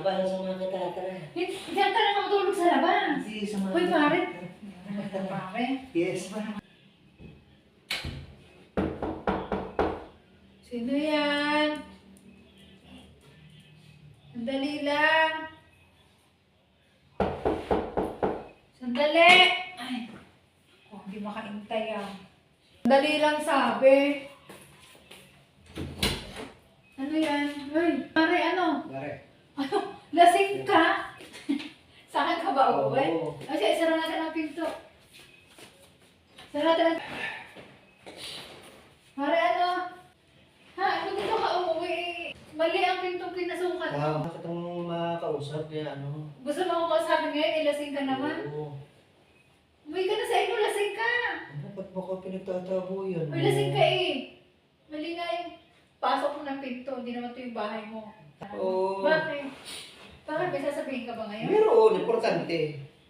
na para sa mga katatra. Diyan ka na matulog sa labas. Hindi, sa mga... Uy, pare. Pare. Yes. Sino yan? Sandali lang. Sandali. Ay. Oh, hindi makaintay ah. Sandali lang sabi. Ano yan? Uy, pare ano? Pare. Ano? Lasing ka? Sa akin ka ba uuwi? Oo. Kasi sara natin ang pinto. Sara natin ang... Pare ano? Ha? Ano dito ka umuwi? Mali ang pintong pinasukan. Ah, bakit ang makausap niya, ano? Gusto mo ako kasabi ngayon, ilasing ka naman? Oo. Umuwi ka na sa inyo, lasing ka. Ano, ba't mo ka pinagtatabo yan? Uy, lasing ka eh. Mali nga yung pasok mo ng pinto, hindi naman ito yung bahay mo. Oo. Bakit? Bakit may sasabihin ka ba ngayon? Meron, importante.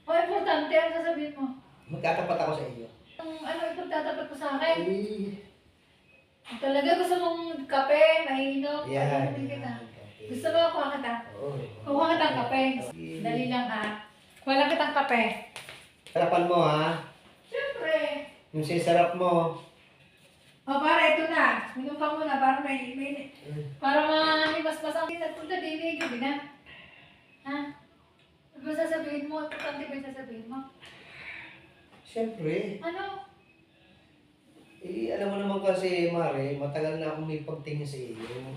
O, importante, ano sasabihin mo? Magkatapat ako sa iyo. Ang ano ipagtatapat mo sa akin? Eh, Talaga gusto mong kape, mahinog, yan. ano kita. yan. Gusto mo kuha kita? Oo. Kuha kita ng kape. Dali lang ha. Lang kitang kape. Sarapan mo, ha? Siyempre. Yung sisarap mo. O para ito na. Minom ka muna para may, may para malimas-mas ang nagpunta din eh, gabi na. Ha? Ano ba sasabihin mo? Importante ba yung sasabihin mo? Siyempre. Ano? Eh, alam mo naman kasi, Mare, matagal na akong may pagtingin sa iyo.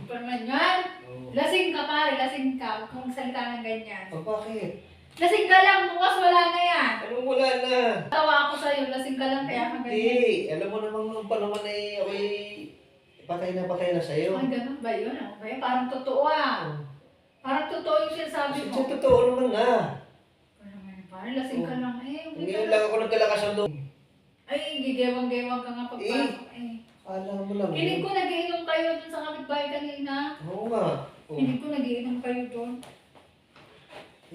Pero man yan. Oo. Lasing ka pare, lasing ka. Kung salita ng ganyan. Oh, bakit? Lasing ka lang, bukas wala na yan. Anong wala na? Tawa ako sa'yo, lasing ka lang kaya ka ganyan. Hindi. Alam mo naman nung panahon ay ako'y patay na patay na sa'yo. Ay, ganun ba yun? Ano ba yun? Parang totoo ah. Parang totoo yung sinasabi mo. Sa totoo naman na. Parang, parang lasing ka lang eh. Hindi Ngayon lang ako nagkalakas ng loob. Ay, gigewang-gewang ka nga pagpasok eh. Alam mo lang yun. ko nagiinom kayo dun sa kapitbahay kanina. Oo nga. Oh. Hiling ko nagiinom kayo dun.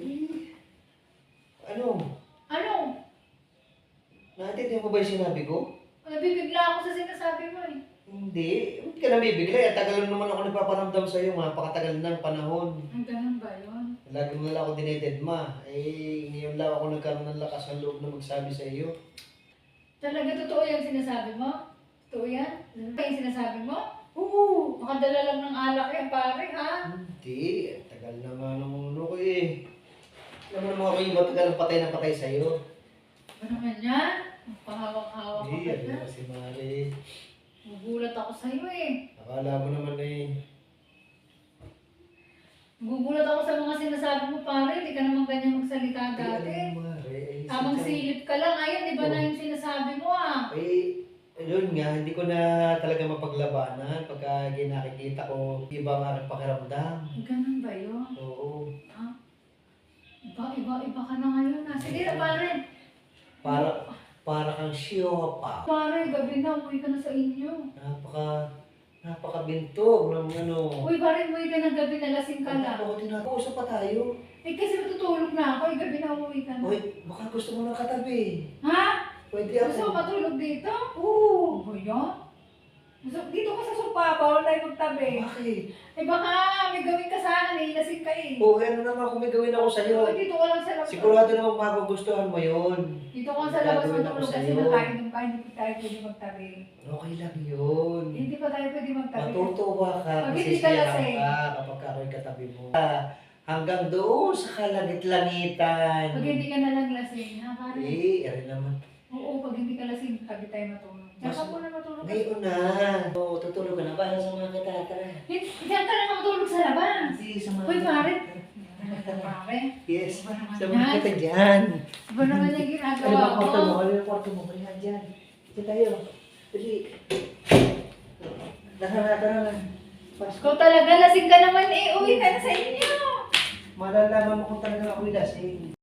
Eh, ano? Ano? Naintindihan mo ba yung sinabi ko? Nabibigla ako sa sinasabi mo eh. Hindi. Hindi ka nabibigla. At tagal naman ako nagpaparamdam sa iyo. Napakatagal ng panahon. Ang ganun ba yun? Lagi mo lang ako dinededma. Eh, ngayon lang ako nagkaroon ng lakas ng loob na magsabi sa iyo. Talaga totoo yung sinasabi mo? Totoo yan? Ano ba yung sinasabi mo? Oo. Makadala lang ng alak yan pare ha? Hindi. Tagal na nga nung ano ko eh. Alam mo naman ako yung matagal ng patay na patay sa iyo. Ano naman yan? Pahawak-hawak ka Hindi. pa Ano kasi Mari. Magugulat ako sa'yo eh. Akala mo naman eh. Magugulat ako sa mga sinasabi mo pare. Hindi ka naman ganyan magsalita dati. eh, Tamang sadya- silip ka lang. Ayun, iba na Oo. yung sinasabi mo ah. Eh, yun nga, hindi ko na talaga mapaglabanan pagka ginakikita ko iba ang pakiramdam. Ganun ba yun? Oo. Iba, iba, iba ka na ngayon ah. Sige na pare. Para, para kang siopa. Pare, gabi na. Uwi ka na sa inyo. Napaka, napakabintog ng ano. Uy, pare, uwi ka na gabi na. Lasing ka na. Ako tinatausap pa tayo. Eh, kasi matutulog na ako. Eh, gabi na uwi ka na. Uy, baka gusto mo ng katabi. Ha? Pwede Gusto mo ako. matulog dito? Oo. Ano yan? Gusto, dito sopa, bawal tayo magtabi. Bakit? Eh baka may gawin ka sa akin eh, lasing ka eh. Oo, ano naman kung may gawin ako sa'yo. Uy, dito ka lang sa labas. Sigurado naman magugustuhan mo yun. Dito ka sa labas Gagawin ako matulog kasi sa'yo. nakainom ka, hindi pa tayo pwede magtabi. Okay lang yun. Hindi pa tayo pwede magtabi. Matutuwa ka, Pag hindi ka masisiyahan lasing. ka kapag ako'y katabi mo. Ah, Hanggang doon sa kalangit-langitan. Pag hindi ka na lang lasing, ha pare? Eh, ari naman. Oo, pag hindi ka lasing, tabi tayo matulog. Matulog. Ngayon na. Oo, tutulog ka na. Para sa mga katatra. Hindi- Diyan ka na matulog sa labas. Hindi, sa mga... Uy, pare. Pare, Yes. Sa mga kata dyan. Iba naman yung Ano ginagawa ba kwarto mo? ko. Ano yung kwarto mo? Kaya dyan. Dito tayo. Dali. Tara, tara. Pasko. Ikaw talaga, lasing ka naman eh. Uwi ka na sa inyo. Malalaman mo kung talaga ako'y lasing.